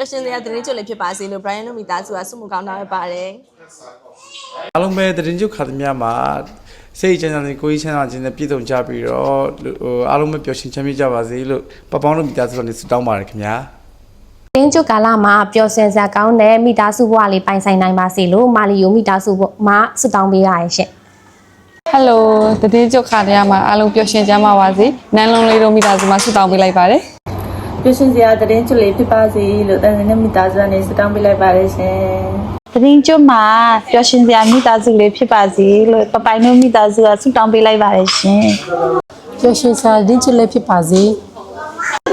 ပျော်ရွှင်စရာသတင်းကြိုလေးဖြစ်ပါစေလို့ Brian တို့မိသားစုကဆုမကောင်းတောင်းရပါတယ်အားလုံးပဲသတင်းချုပ်ခါသမျှမှာစိတ်ချမ်းသာတဲ့ကိုယ်ကြီးချမ်းသာခြင်းနဲ့ပြည့်စုံကြပြီးတော့ဟိုအားလုံးပဲပျော်ရွှင်ချမ်းမြေ့ကြပါစေလို့ပပောင်းတို့မိသားစုကနေဆုတောင်းပါတယ်ခင်ဗျာတင်းကျုပ်ကာလမှာပျော်စင်စရာကောင်းတဲ့မိသားစုဘဝလေးပိုင်ဆိုင်နိုင်ပါစေလို့မာလီယိုမိသားစုဘဝမှာဆုတောင်းပေးရရဲ့ရှင်ဟယ်လိုတည်င်းကျုပ်ခါတရားမှာအားလုံးပျော်ရွှင်ကြမှာပါစေနန်းလုံးလေးတို့မိသားစုမှာဆုတောင်းပေးလိုက်ပါတယ် ပျော်ရွှင်စရာသတင်းကြိုလေးဖြစ်ပါစေလို့တန်စင်နဲ့မိသားစုကနေဆုတောင်းပေးလိုက်ပါတယ်ရှင်သတင်းကျွတ်မှာပျော်ရွှင်စရာမိသားစုလေးဖြစ်ပါစေလို့ပပိုင်တို့မိသားစုကဆုတောင်းပေးလိုက်ပါတယ်ရှင်ပျော်ရွှင်စရာဒင်းချစ်လေးဖြစ်ပါစေ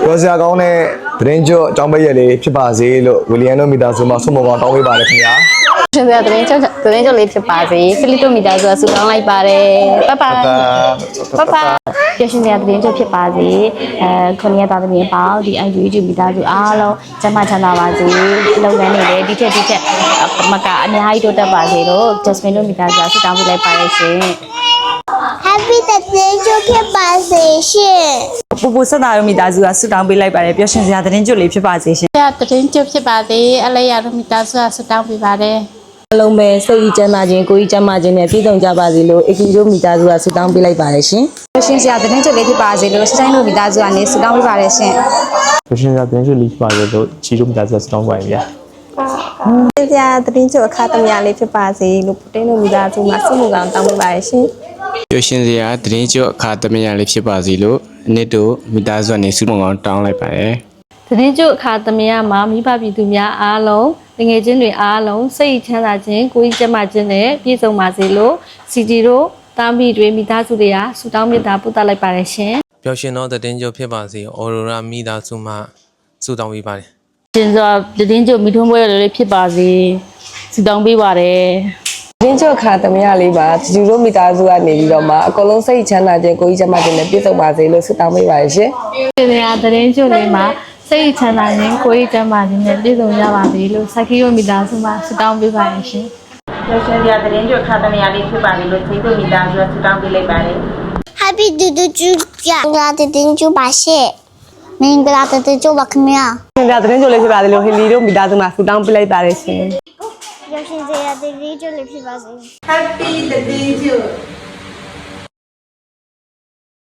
ပြောစရာကောင်းတဲ့သတင်းကြွအကြောင်းပေးရလေးဖြစ်ပါစေလို့ဝီလီယံတို့မိသားစုမှဆုမကောင်းတောင်းပေးပါတယ်ခင်ဗျာ ကျေးဇူးတင်ကြောက်တင်ကြောက်လေးဖြစ်ပါစေခလီတိုမီတာဆိုတာဆူတောင်းလိုက်ပါတယ်ပပပပရရှင်များတင်ကြောက်ဖြစ်ပါစေအဲခွန်ရသားသမီးပေါ့ဒီ YouTube မီတာစုအားလုံးကျမချမ်းသာပါစေလုပ်ငန်းတွေလည်းဒီထက်ဒီထက်မကအများကြီးတိုးတက်ပါစေလို့ Jasmine တို့မီတာစုဆူတောင်းပေးလိုက်ပါတယ်ရှင် Happy birthday ကြောက်ဖြစ်ပါစေရှင်ပူပူဆက်တာတို့မိသားစုကဆူတောင်းပေးလိုက်ပါတယ်ပျော်ရွှင်စရာသတင်းကြွလေးဖြစ်ပါစေရှင်။ဆရာသတင်းကြွဖြစ်ပါစေအလေးရတို့မိသားစုကဆူတောင်းပေးပါတယ်။ အလုံးပဲစိတ်ကြီးကျန်းမာခြင်းကိုယ်ကြီးကျန်းမာခြင်းနဲ့ပြည့်စုံကြပါစေလို့အကီတို့မိသားစုကဆုတောင်းပေးလိုက်ပါတယ်ရှင်ပျော်ရွှင်စရာသတင်းချုပ်လေးဖြစ်ပါစေလို့ဆိုင်တို့မိသားစုကနေဆုတောင်းပေးပါတယ်ရှင်ပရှင်စာတင်ကျွလီပါရလို့ချီတို့မိသားစုစတောင်းပါရင်ဗျာပျော်ရွှင်စရာသတင်းကြိုအခါသမယလေးဖြစ်ပါစေလို့တင်းတို့မိသားစုမှာဆုမကောင်းတောင်းပေးပါတယ်ရှင်ပျော်ရွှင်စရာသတင်းကျော်အခါသမယလေးဖြစ်ပါစေလို့အနစ်တို့မိသားစုကနေဆုမွန်ကောင်းတောင်းလိုက်ပါတယ်သတင်းကျုပ်အခါသမယမှာမိဘပြည်သူများအားလုံး ငွေချင်းတွေအားလုံးစိတ်ချမ်းသာခြင်းကိုယ်ကြီးကျန်းမာခြင်းနဲ့ပြည့်စုံပါစေလို့စီတီတို့တာမီတွေမိသားစုတွေကဆုတောင်းမေတ္တာပို့သလိုက်ပါတယ်ရှင်ပျော်ရွှင်သောသတင်းကြိုဖြစ်ပါစေအော်ရိုရာမိသားစုမှဆုတောင်းပေးပါတယ်ရှင်စွာသတင်းကျွတ်မိထွန်းပွဲလေးဖြစ်ပါစေဆုတောင်းပေးပါတယ်တင်းချုပ်ခါသမယလေးပါဂျူတို့မိသားစုကနေပြီးတော့မှအကုန်လုံးစိတ်ချမ်းသာခြင်းကိုယ်ကြီးကျန်းမာခြင်းနဲ့ပြည့်စုံပါစေလို့ဆုတောင်းပေးပါတယ်ရှင်ပင်ရသတင်းကျုပ်လေးမှာ စိတ်ချမ်းသာခြင်းကိုယ်ကြီးကျန်းမာခြင်းနဲ့ပြည့်စုံကြပါစေလို့စိုက်ခီရိုမိသားစုမှဆုတောင်းပေးပါရရှင်ပျော်ရွှင်စရာသတင်းချုပ်ခါသမယလေးဖြစ်ပါစေလို့သိတို့မိသားစုကဆုတောင်းပေးလိုက်ပါတယ် Happy ဒူဒူကျူကြမင်္ဂလာတဲ့တင်ကျူပါရှင့်မင်္ဂလာတဲ့တင်ကျူပါခင်ဗျာ။ရှင်ပြသတင်းချုပ်လေးဖြစ်ပါစေလို့ဟီလီတို့မိသားစုမှာဆုတောင်းပေးလိုက်ပါတယ်ရှင်ပျော်ရွှင်စရာတင်ကျူလေးဖြစ်ပါစေ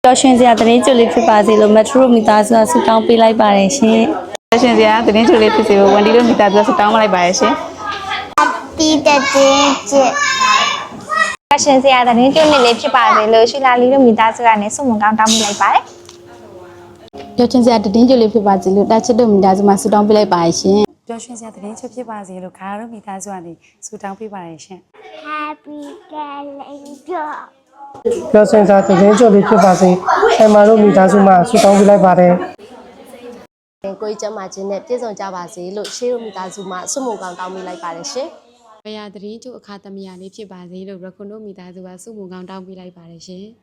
ပျော်ရွှင်စရာသတင်းကျွတ်လေးဖြစ်ပါစေလို့မက်ထရိုမိသားစုကဆုတောင်းပေးလိုက်ပါတယ်ရှင်ပျော်ရွှင်စရာသတင်းကျွတ်လေးဖြစ်စေလို့ဝန်ဒီတို့မိသားစုကဆုတောင်းလိုက်ပါတယ်ရှင် Happy တဲ့တင်ကျူပျော်ရွှင်စရာသတင်းချုပ်လေးဖြစ်ပါစေလို့ရှီလာလီတို့မိသားစုကနေဆုမွန်ကောင်းတောင်းပေးလိုက်ပါတယ်။ပျော်ရွှင်စရာသတင်းကျုပ်လေးဖြစ်ပါစေလို့တာချစ်တို့မိသားစုမှဆုတောင်းပေးလိုက်ပါရှင်ပျော်ရွှင်စရာသတင်းချုပ်ဖြစ်ပါစေလို့ခါတို့မိသားစုကနေဆုတောင်းပေးပါတယ်ရှင် Happy တဲ့တင်ကျူ။ ပျော်ရွှင်စရာသတင်းကျုပ်လေးဖြစ်ပါစေ။ဆိုင်မာတို့မိသားစုမှဆုတောင်းပေးလိုက်ပါတယ်ကိုယ်ကြီးကျန်းမာခြင်းနဲ့ပြည့်စုံကြပါစေလို့ရှေးတို့မိသားစုမှာဆုမကောင်းတောင်းပေးလိုက်ပါတယ်ရှင်။ဘယ်ရသတင်းကျုပ်အခါသမယလေးဖြစ်ပါစေလို့ရခွန်တို့မိသားစုကဆုမွန်ကောင်းတောင်းပေးလိုက်ပါတယ်ရှင်။